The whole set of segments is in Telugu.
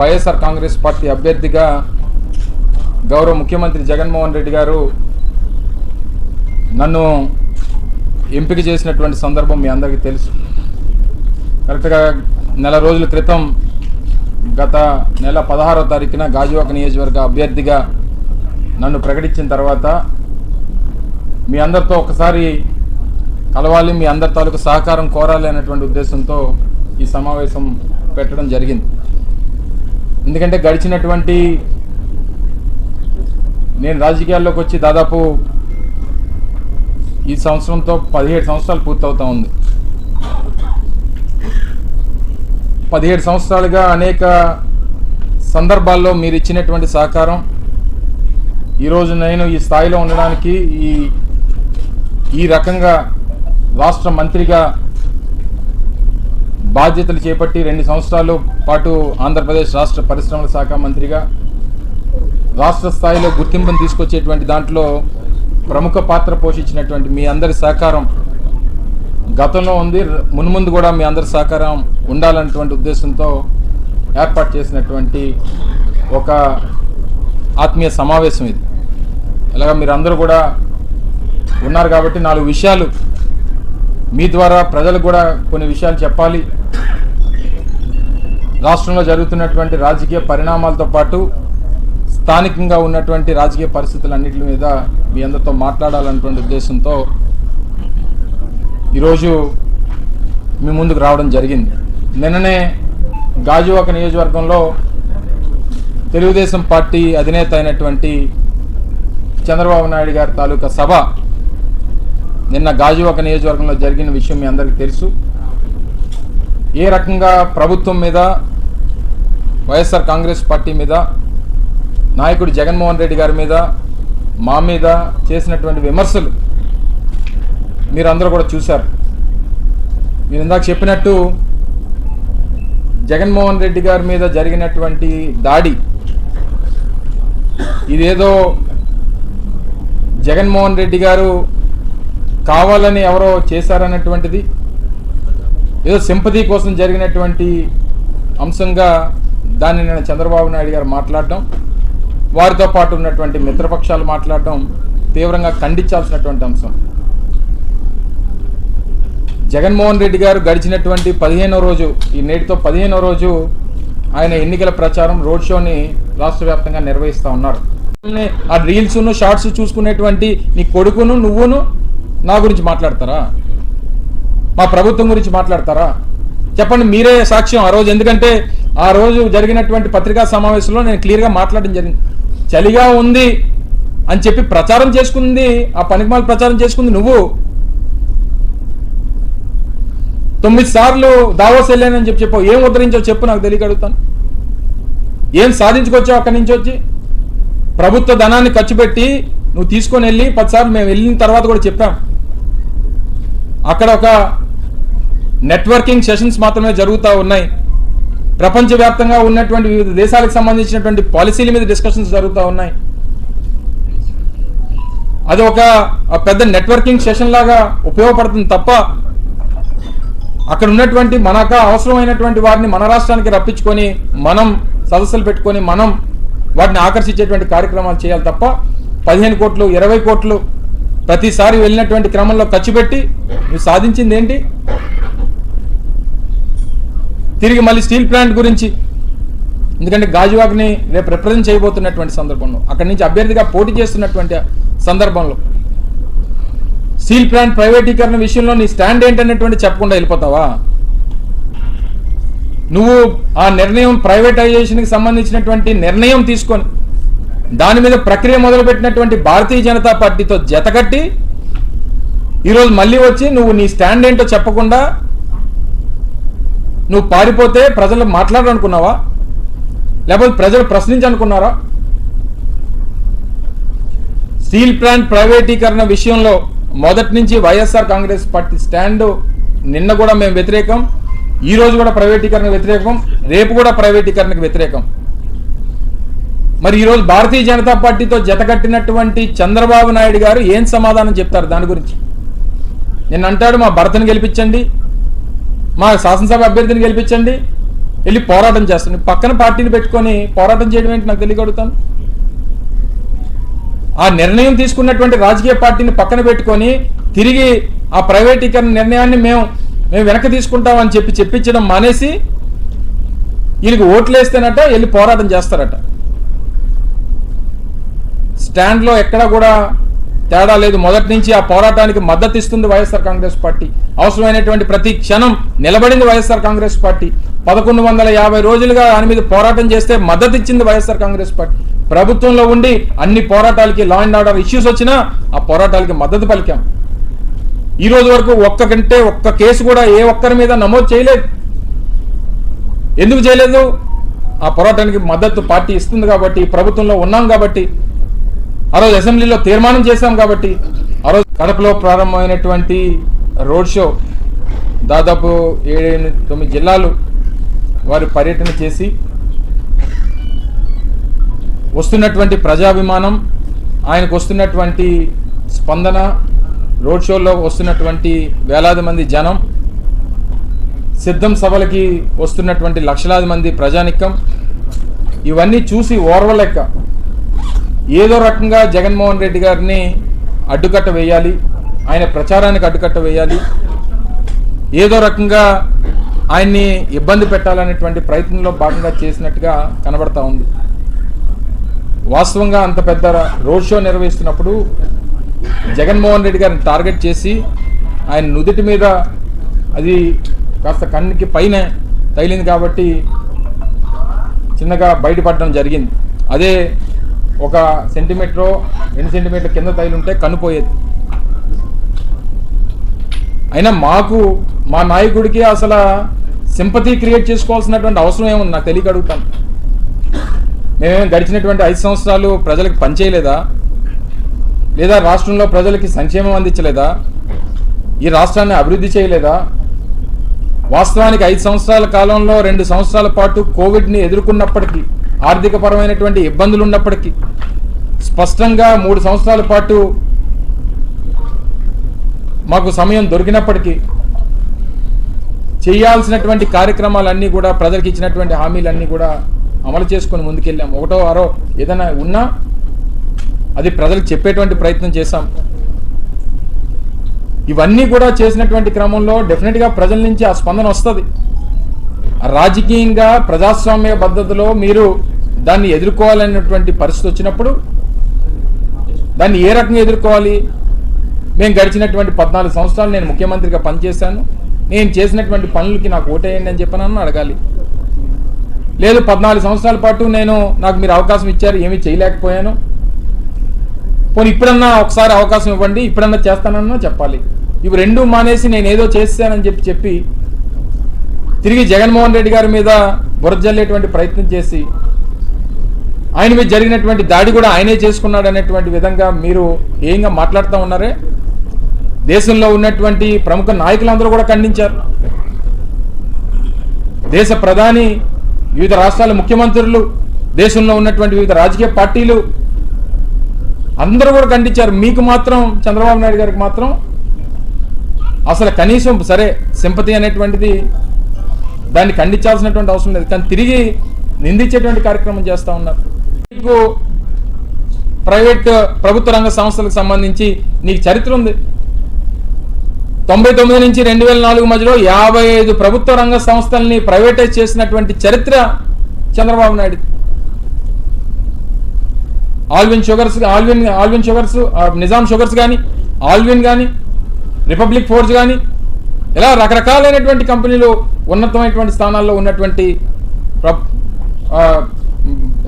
వైఎస్ఆర్ కాంగ్రెస్ పార్టీ అభ్యర్థిగా గౌరవ ముఖ్యమంత్రి జగన్మోహన్ రెడ్డి గారు నన్ను ఎంపిక చేసినటువంటి సందర్భం మీ అందరికీ తెలుసు. కరెక్ట్గా నెల రోజుల క్రితం గత నెల పదహారో తారీఖున గాజువాక నియోజకవర్గ అభ్యర్థిగా నన్ను ప్రకటించిన తర్వాత మీ అందరితో ఒకసారి కలవాలి మీ అందరి తాలూకు సహకారం కోరాలి అనేటువంటి ఉద్దేశంతో ఈ సమావేశం పెట్టడం జరిగింది. ఎందుకంటే గడిచినటువంటి నేను రాజకీయాల్లోకి వచ్చి దాదాపు ఈ సంవత్సరంతో పదిహేడు సంవత్సరాలు పూర్తవుతా ఉంది. పదిహేడు సంవత్సరాలుగా అనేక సందర్భాల్లో మీరు ఇచ్చినటువంటి సహకారం ఈరోజు నేను ఈ స్థాయిలో ఉండడానికి ఈ ఈ రకంగా రాష్ట్ర మంత్రిగా బాధ్యతలు చేపట్టి రెండు సంవత్సరాల పాటు ఆంధ్రప్రదేశ్ రాష్ట్ర పరిశ్రమల శాఖ మంత్రిగా రాష్ట్ర స్థాయిలో గుర్తింపును తీసుకొచ్చేటువంటి దాంట్లో ప్రముఖ పాత్ర పోషించినటువంటి మీ అందరి సహకారం గతంలో ఉంది. మున్ముందు కూడా మీ అందరి సహకారం ఉండాలన్నటువంటి ఉద్దేశంతో ఏర్పాటు చేసినటువంటి ఒక ఆత్మీయ సమావేశం ఇది. ఇలాగ మీరు అందరూ కూడా ఉన్నారు కాబట్టి నాలుగు విషయాలు మీ ద్వారా ప్రజలకు కూడా కొన్ని విషయాలు చెప్పాలి. రాష్ట్రంలో జరుగుతున్నటువంటి రాజకీయ పరిణామాలతో పాటు స్థానికంగా ఉన్నటువంటి రాజకీయ పరిస్థితులన్నిటి మీద మీ అందరితో మాట్లాడాలన్నటువంటి ఉద్దేశంతో ఈరోజు మీ ముందుకు రావడం జరిగింది. నిన్ననే గాజువాక నియోజకవర్గంలో తెలుగుదేశం పార్టీ అధినేత అయినటువంటి చంద్రబాబు నాయుడు గారి తాలూకా సభ నిన్న గాజువాక నియోజకవర్గంలో జరిగిన విషయం మీ అందరికీ తెలుసు. ఏ రకంగా ప్రభుత్వం మీద వైఎస్ఆర్ కాంగ్రెస్ పార్టీ మీద నాయకుడు జగన్మోహన్ రెడ్డి గారి మీద మా మీద చేసినటువంటి విమర్శలు మీరందరూ కూడా చూశారు. మీరు ఇందాక చెప్పినట్టు జగన్మోహన్ రెడ్డి గారి మీద జరిగినటువంటి దాడి ఇదేదో జగన్మోహన్ రెడ్డి గారు కావాలని ఎవరో చేశారన్నటువంటిది ఏదో సింపతి కోసం జరిగినటువంటి అంశంగా దాన్ని నేను చంద్రబాబు నాయుడు గారు మాట్లాడడం వారితో పాటు ఉన్నటువంటి మిత్రపక్షాలు మాట్లాడడం తీవ్రంగా ఖండించాల్సినటువంటి అంశం. జగన్మోహన్ రెడ్డి గారు గడిచినటువంటి పదిహేనో రోజు ఈ నేటితో పదిహేనో రోజు ఆయన ఎన్నికల ప్రచారం రోడ్ షోని రాష్ట్ర వ్యాప్తంగా నిర్వహిస్తూ ఉన్నారు. ఆ రీల్స్ను షార్ట్స్ చూసుకునేటువంటి నీ కొడుకును నువ్వును నా గురించి మాట్లాడతారా? మా ప్రభుత్వం గురించి మాట్లాడతారా? చెప్పండి మీరే సాక్ష్యం. ఆ రోజు ఎందుకంటే ఆ రోజు జరిగినటువంటి పత్రికా సమావేశంలో నేను క్లియర్గా మాట్లాడడం జరిగింది. చలిగా ఉంది అని చెప్పి ప్రచారం చేసుకుంది ఆ పనికిమాల ప్రచారం చేసుకుంది నువ్వు. తొమ్మిది సార్లు దావోస్ వెళ్ళానని చెప్పి చెప్పు. ఏం ఉద్ధరించావు చెప్పు నాకు తెలియక అడుగుతాను. ఏం సాధించుకొచ్చావు అక్కడి నుంచి వచ్చి? ప్రభుత్వ ధనాన్ని ఖర్చు పెట్టి నువ్వు తీసుకొని వెళ్ళి పదిసార్లు మేము వెళ్ళిన తర్వాత కూడా చెప్పాం. అక్కడ ఒక నెట్వర్కింగ్ సెషన్స్ మాత్రమే జరుగుతూ ఉన్నాయి. ప్రపంచవ్యాప్తంగా ఉన్నటువంటి వివిధ దేశాలకు సంబంధించినటువంటి పాలసీల మీద డిస్కషన్స్ జరుగుతూ ఉన్నాయి. అది ఒక పెద్ద నెట్వర్కింగ్ సెషన్ లాగా ఉపయోగపడుతుంది తప్ప అక్కడ ఉన్నటువంటి మనకు అవసరమైనటువంటి వారిని మన రాష్ట్రానికి రప్పించుకొని మనం సదస్సులు పెట్టుకొని మనం వాటిని ఆకర్షించేటువంటి కార్యక్రమాలు చేయాలి తప్ప పదిహేను కోట్లు ఇరవై కోట్లు ప్రతిసారి వెళ్ళినటువంటి క్రమంలో ఖర్చు పెట్టి నువ్వు సాధించింది ఏంటి? తిరిగి మళ్ళీ స్టీల్ ప్లాంట్ గురించి. ఎందుకంటే గాజువాక్ని రేపు రిప్రజెంట్ చేయబోతున్నటువంటి సందర్భంలో అక్కడి నుంచి అభ్యర్థిగా పోటీ చేస్తున్నటువంటి సందర్భంలో. స్టీల్ ప్లాంట్ ప్రైవేటీకరణ విషయంలో నీ స్టాండ్ ఏంటనేటువంటి చెప్పకుండా వెళ్ళిపోతావా? నువ్వు ఆ నిర్ణయం ప్రైవేటైజేషన్కి సంబంధించినటువంటి నిర్ణయం తీసుకొని దాని మీద ప్రక్రియ మొదలుపెట్టినటువంటి భారతీయ జనతా పార్టీతో జతకట్టి ఈరోజు మళ్ళీ వచ్చి నువ్వు నీ స్టాండ్ ఏంటో చెప్పకుండా నువ్వు పారిపోతే ప్రజలు మాట్లాడాలనుకున్నావా? లేకపోతే ప్రజలు ప్రశ్నించనుకున్నారా స్టీల్ ప్లాంట్ ప్రైవేటీకరణ విషయంలో మొదటి నుంచి వైఎస్ఆర్ కాంగ్రెస్ పార్టీ స్టాండ్ నిన్న కూడా మేము వ్యతిరేకం ఈ రోజు కూడా ప్రైవేటీకరణ వ్యతిరేకం రేపు కూడా ప్రైవేటీకరణకు వ్యతిరేకం. మరి ఈరోజు భారతీయ జనతా పార్టీతో జతకట్టినటువంటి చంద్రబాబు నాయుడు గారు ఏం సమాధానం చెప్తారు దాని గురించి? నిన్న అంటాడు మా భర్తను గెలిపించండి మా శాసనసభ అభ్యర్థిని గెలిపించండి వెళ్ళి పోరాటం చేస్తాను. పక్కన పార్టీని పెట్టుకొని పోరాటం చేయడం ఏంటి నాకు తెలియగలుగుతాను ఆ నిర్ణయం తీసుకున్నటువంటి రాజకీయ పార్టీని పక్కన పెట్టుకొని తిరిగి ఆ ప్రైవేటీకరణ నిర్ణయాన్ని మేము మేము వెనక్కి తీసుకుంటామని చెప్పి చెప్పించడం మానేసి వీళ్ళకి ఓట్లు వేస్తేనట వెళ్ళి పోరాటం చేస్తారట. స్టాండ్లో ఎక్కడా కూడా తేడా లేదు. మొదటి నుంచి ఆ పోరాటానికి మద్దతు ఇస్తుంది వైఎస్ఆర్ కాంగ్రెస్ పార్టీ. అవసరమైనటువంటి ప్రతి క్షణం నిలబడింది వైఎస్ఆర్ కాంగ్రెస్ పార్టీ. పదకొండు వందల యాభై రోజులుగా దాని మీద పోరాటం చేస్తే మద్దతు ఇచ్చింది వైఎస్ఆర్ కాంగ్రెస్ పార్టీ. ప్రభుత్వంలో ఉండి అన్ని పోరాటాలకి లా అండ్ ఆర్డర్ ఇష్యూస్ వచ్చినా ఆ పోరాటాలకి మద్దతు పలికాం. ఈ రోజు వరకు ఒక్క కంటే ఒక్క కేసు కూడా ఏ ఒక్కరి మీద నమోదు చేయలేదు. ఎందుకు చేయలేదు? ఆ పోరాటానికి మద్దతు పార్టీ ఇస్తుంది కాబట్టి ప్రభుత్వంలో ఉన్నాం కాబట్టి ఆ రోజు అసెంబ్లీలో తీర్మానం చేశాం కాబట్టి ఆ రోజు కడపలో ప్రారంభమైనటువంటి రోడ్ షో దాదాపు ఏడు తొమ్మిది జిల్లాలు వారు పర్యటన చేసి వస్తున్నటువంటి ప్రజాభిమానం ఆయనకు వస్తున్నటువంటి స్పందన రోడ్ షోలో వస్తున్నటువంటి వేలాది మంది జనం సిద్ధం సభలకి వస్తున్నటువంటి లక్షలాది మంది ప్రజానికం ఇవన్నీ చూసి ఓర్వలేక ఏదో రకంగా జగన్మోహన్ రెడ్డి గారిని అడ్డుకట్ట వేయాలి ఆయన ప్రచారానికి అడ్డుకట్ట వేయాలి ఏదో రకంగా ఆయన్ని ఇబ్బంది పెట్టాలనేటువంటి ప్రయత్నంలో భాగంగా చేసినట్టుగా కనబడతా ఉంది. వాస్తవంగా అంత పెద్ద రోడ్ షో నిర్వహిస్తున్నప్పుడు జగన్మోహన్ రెడ్డి గారిని టార్గెట్ చేసి ఆయన నుదుటి మీద అది కాస్త కన్నుకి పైన తగిలింది కాబట్టి చిన్నగా బయటపడడం జరిగింది. అదే ఒక సెంటీమీటర్ రెండు సెంటీమీటర్ కింద తగిలి ఉంటే కనుపోయేది అయినా మాకు మా నాయకుడికి అసలు సింపతి క్రియేట్ చేసుకోవాల్సినటువంటి అవసరం ఏముంది? నాకు తెలియక అడుగుతాను. మేమేం గడిచినటువంటి ఐదు సంవత్సరాలు ప్రజలకు పనిచేయలేదా? లేదా రాష్ట్రంలో ప్రజలకి సంక్షేమం అందించలేదా? ఈ రాష్ట్రాన్ని అభివృద్ధి చేయలేదా? వాస్తవానికి ఐదు సంవత్సరాల కాలంలో రెండు సంవత్సరాల పాటు కోవిడ్ని ఎదుర్కొన్నప్పటికీ ఆర్థికపరమైనటువంటి ఇబ్బందులు ఉన్నప్పటికీ స్పష్టంగా మూడు సంవత్సరాల పాటు మాకు సమయం దొరికినప్పటికీ చేయాల్సినటువంటి కార్యక్రమాలన్నీ కూడా ప్రజలకు ఇచ్చినటువంటి హామీలన్నీ కూడా అమలు చేసుకొని ముందుకెళ్ళాం. ఒకటో ఆరో ఏదైనా ఉన్నా అది ప్రజలకు చెప్పేటువంటి ప్రయత్నం చేశాం. ఇవన్నీ కూడా చేసినటువంటి క్రమంలో డెఫినెట్గా ప్రజల నుంచి ఆ స్పందన వస్తుంది. రాజకీయంగా ప్రజాస్వామ్య పద్ధతిలో మీరు దాన్ని ఎదుర్కోవాలనేటువంటి పరిస్థితి వచ్చినప్పుడు దాన్ని ఏ రకంగా ఎదుర్కోవాలి? మేము గడిచినటువంటి పద్నాలుగు సంవత్సరాలు నేను ముఖ్యమంత్రిగా పనిచేశాను. నేను చేసినటువంటి పనులకి నాకు ఓటేయండి అని చెప్పనన్నా అడగాలి. లేదు పద్నాలుగు సంవత్సరాల పాటు నేను నాకు మీరు అవకాశం ఇచ్చారు ఏమీ చేయలేకపోయాను. పోనీ ఇప్పుడన్నా ఒకసారి అవకాశం ఇవ్వండి ఇప్పుడన్నా చేస్తానన్నా చెప్పాలి. ఇవి రెండు మానేసి నేను ఏదో చేస్తానని చెప్పి చెప్పి తిరిగి జగన్మోహన్ రెడ్డి గారి మీద బురద జల్లేటువంటి ప్రయత్నం చేసి ఆయన మీద జరిగినటువంటి దాడి కూడా ఆయనే చేసుకున్నాడు అనేటువంటి విధంగా మీరు ఏంగా మాట్లాడుతూ ఉన్నారే? దేశంలో ఉన్నటువంటి ప్రముఖ నాయకులందరూ కూడా ఖండించారు. దేశ ప్రధాని వివిధ రాష్ట్రాల ముఖ్యమంత్రులు దేశంలో ఉన్నటువంటి వివిధ రాజకీయ పార్టీలు అందరూ కూడా ఖండించారు. మీకు మాత్రం చంద్రబాబు నాయుడు గారికి మాత్రం అసలు కనీసం సరే సింపతి అనేటువంటిది దాన్ని ఖండించాల్సినటువంటి అవసరం లేదు. కానీ తిరిగి నిందించేటువంటి కార్యక్రమం చేస్తూ ఉన్నారు. ప్రైవేట్ ప్రభుత్వ రంగ సంస్థలకు సంబంధించి నీకు చరిత్ర ఉంది. తొంభై తొమ్మిది నుంచి రెండు వేల నాలుగు మధ్యలో యాభై ఐదు ప్రభుత్వ రంగ సంస్థల్ని ప్రైవేటైజ్ చేసినటువంటి చరిత్ర Chandrababu Naidu. Allwyn Sugars Allwyn Allwyn Sugars Nizam Sugars కానీ ఆల్విన్ కానీ రిపబ్లిక్ ఫోర్స్ కానీ ఇలా రకరకాలైనటువంటి కంపెనీలు ఉన్నతమైనటువంటి స్థానాల్లో ఉన్నటువంటి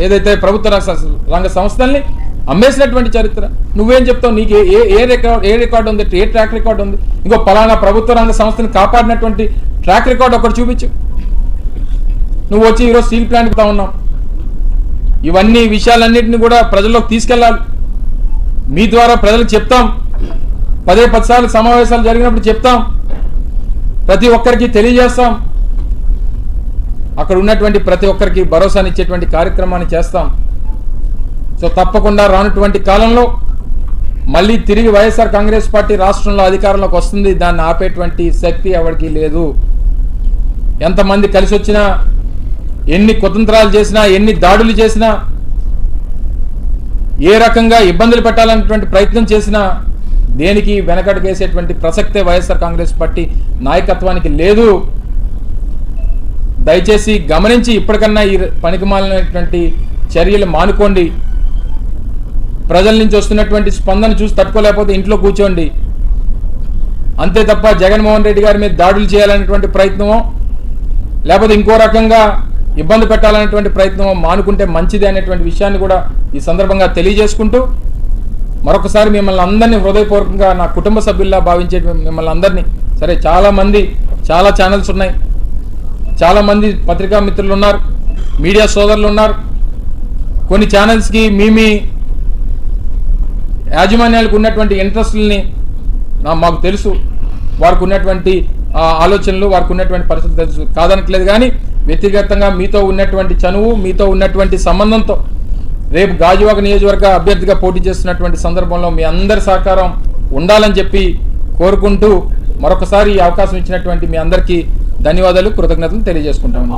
ఏదైతే ప్రభుత్వ రంగ- రంగ సంస్థల్ని అమ్మేసినటువంటి చరిత్ర నువ్వేం చెప్తావు? నీకు ఏ- ఏ ఏ రికార్డ్ ఏ రికార్డు ఉంది? ఏ ట్రాక్ రికార్డు ఉంది? ఇంకో పలానా ప్రభుత్వ రంగ సంస్థని కాపాడినటువంటి ట్రాక్ రికార్డు ఒకటి చూపించు. నువ్వు వచ్చి ఈరోజు స్టీల్ ప్లాంట్ తా ఉన్నావు. ఇవన్నీ విషయాలన్నింటినీ కూడా ప్రజల్లోకి తీసుకెళ్ళాలి. మీ ద్వారా ప్రజలకు చెప్తాం. పదే పది సార్లు సమావేశాలు జరిగినప్పుడు చెప్తాం. ప్రతి ఒక్కరికి తెలియజేస్తాం. అక్కడ ఉన్నటువంటి ప్రతి ఒక్కరికి భరోసానిచ్చేటువంటి కార్యక్రమాన్ని చేస్తాం. సో తప్పకుండా రానటువంటి కాలంలో మళ్ళీ తిరిగి వైఎస్ఆర్ కాంగ్రెస్ పార్టీ రాష్ట్రంలో అధికారంలోకి వస్తుంది. దాన్ని ఆపేటువంటి శక్తి ఎవరికి లేదు. ఎంతమంది కలిసి వచ్చినా ఎన్ని కుతంత్రాలు చేసినా ఎన్ని దాడులు చేసినా ఏ రకంగా ఇబ్బందులు పెట్టాలనేటువంటి ప్రయత్నం చేసినా దేనికి వెనకడుగేసేటువంటి ప్రసక్తే వైఎస్ఆర్ కాంగ్రెస్ పార్టీ నాయకత్వానికి లేదు. దయచేసి గమనించి ఇప్పటికన్నా ఈ పనికిమాలినటువంటి చర్యలు మానుకోండి. ప్రజల నుంచి వస్తున్నటువంటి స్పందన చూసి తట్టుకోలేకపోతే ఇంట్లో కూర్చోండి. అంతే తప్ప జగన్మోహన్ రెడ్డి గారి మీద దాడులు చేయాలనేటువంటి ప్రయత్నమో లేకపోతే ఇంకో రకంగా ఇబ్బంది పెట్టాలనేటువంటి ప్రయత్నమో మానుకుంటే మంచిది అనేటువంటి విషయాన్ని కూడా ఈ సందర్భంగా తెలియజేసుకుంటూ మరొకసారి మిమ్మల్ని అందరినీ హృదయపూర్వకంగా నా కుటుంబ సభ్యుల్లా భావించే మిమ్మల్ని అందరినీ సరే చాలా మంది చాలా ఛానల్స్ ఉన్నాయి. చాలామంది పత్రికా మిత్రులు ఉన్నారు మీడియా సోదరులు ఉన్నారు. కొన్ని ఛానల్స్కి మీ మీ యాజమాన్యాలకు ఉన్నటువంటి ఇంట్రెస్ట్లని మాకు తెలుసు. వారికి ఉన్నటువంటి ఆలోచనలు వారికి ఉన్నటువంటి పరిస్థితి తెలుసు. కాదనట్లేదు కానీ వ్యక్తిగతంగా మీతో ఉన్నటువంటి చనువు మీతో ఉన్నటువంటి సంబంధంతో రేపు గాజువాక నియోజకవర్గ అభ్యర్థిగా పోటీ చేస్తున్నటువంటి సందర్భంలో మీ అందరి సహకారం ఉండాలని చెప్పి కోరుకుంటూ మరొకసారి ఈ అవకాశం ఇచ్చినటువంటి మీ అందరికీ ధన్యవాదాలు కృతజ్ఞతలు తెలియజేసుకుంటాము